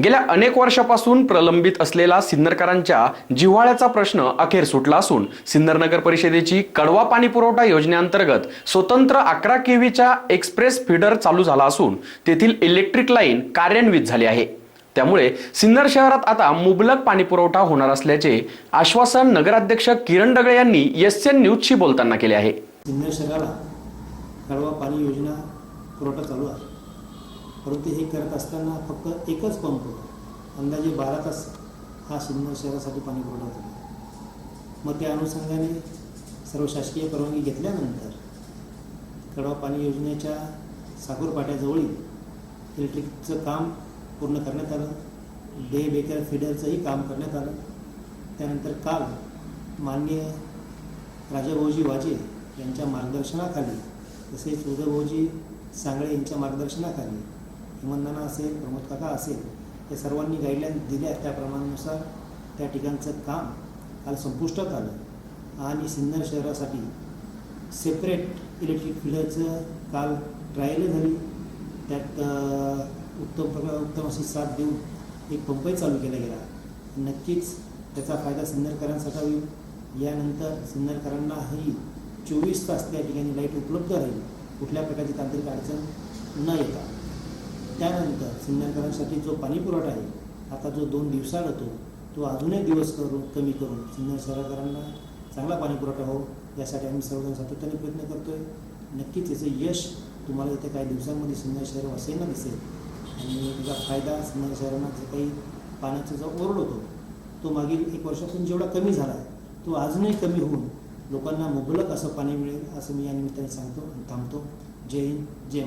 गेल्या अनेक वर्षापासून प्रलंबित असलेला सिन्नरकरांच्या जिव्हाळ्याचा प्रश्न अखेर सुटला असून सिन्नर नगर परिषदेची कडवा पाणी पुरवठा योजनेअंतर्गत स्वतंत्र अकरा केव्हीच्या एक्सप्रेस फीडर चालू झाला असून तेथील इलेक्ट्रिक लाईन कार्यान्वित झाली आहे. त्यामुळे सिन्नर शहरात आता मुबलक पाणी पुरवठा होणार असल्याचे आश्वासन नगराध्यक्ष किरण डगळे यांनी एस एन न्यूजशी बोलताना केले आहे. सिन्नर शहराला कडवा पाणी योजना पुरवठा चालू आहे. परंतु हे करत असताना फक्त एकच पंप अंदाजे बारा तास हा सिन्नर शहरासाठी पाणी पुरवठा होतो. मग त्या अनुषंगाने सर्व शासकीय परवानगी घेतल्यानंतर कडवा पाणी योजनेच्या साकूर पाट्याजवळील इलेक्ट्रिकचं काम पूर्ण करण्यात आलं. डे बेकर फिडरचंही काम करण्यात आलं. त्यानंतर काल माननीय राजाभाऊजी वाजे यांच्या मार्गदर्शनाखाली तसेच उदयभाऊजी सांगळे यांच्या मार्गदर्शनाखाली वंदना असेल प्रमोद काका असेल या सर्वांनी गाईडलाईन दिल्या त्याप्रमाणानुसार त्या ठिकाणचं काम काल संपुष्टात आलं. आणि सिन्नर शहरासाठी सेपरेट इलेक्ट्रिक फिडरचं काल ट्रायल झाली. त्यात उत्तम प्रकार उत्तम अशी साथ देऊन एक पंपही चालू केला गेला. नक्कीच त्याचा फायदा सिन्नरकरांसाठी होईल. यानंतर सिन्नरकरांनाही चोवीस तास त्या ठिकाणी लाइट उपलब्ध राहील. कुठल्या प्रकारची तांत्रिक अडचण न येता. त्यानंतर सिंधनकरांसाठी जो पाणी पुरवठा आहे आता जो दोन दिवसात होतो तो अजूनही दिवस करून कमी करून. सिंधन सरकारांना चांगला पाणी पुरवठा हो यासाठी आम्ही सर्वजण सातत्याने प्रयत्न करतोय. नक्कीच याचं यश तुम्हाला येत्या काही दिवसांमध्ये सिंधन शहर वासियांना दिसेल. आणि त्याचा फायदा सिंधन शहरांना जे काही पाण्याचा जो ओरड होतो तो मागील एक वर्षातून जेवढा कमी झाला तो अजूनही कमी होऊन लोकांना मुबलक असं पाणी मिळेल असं मी या निमित्ताने सांगतो आणि थांबतो. जय हिंद जय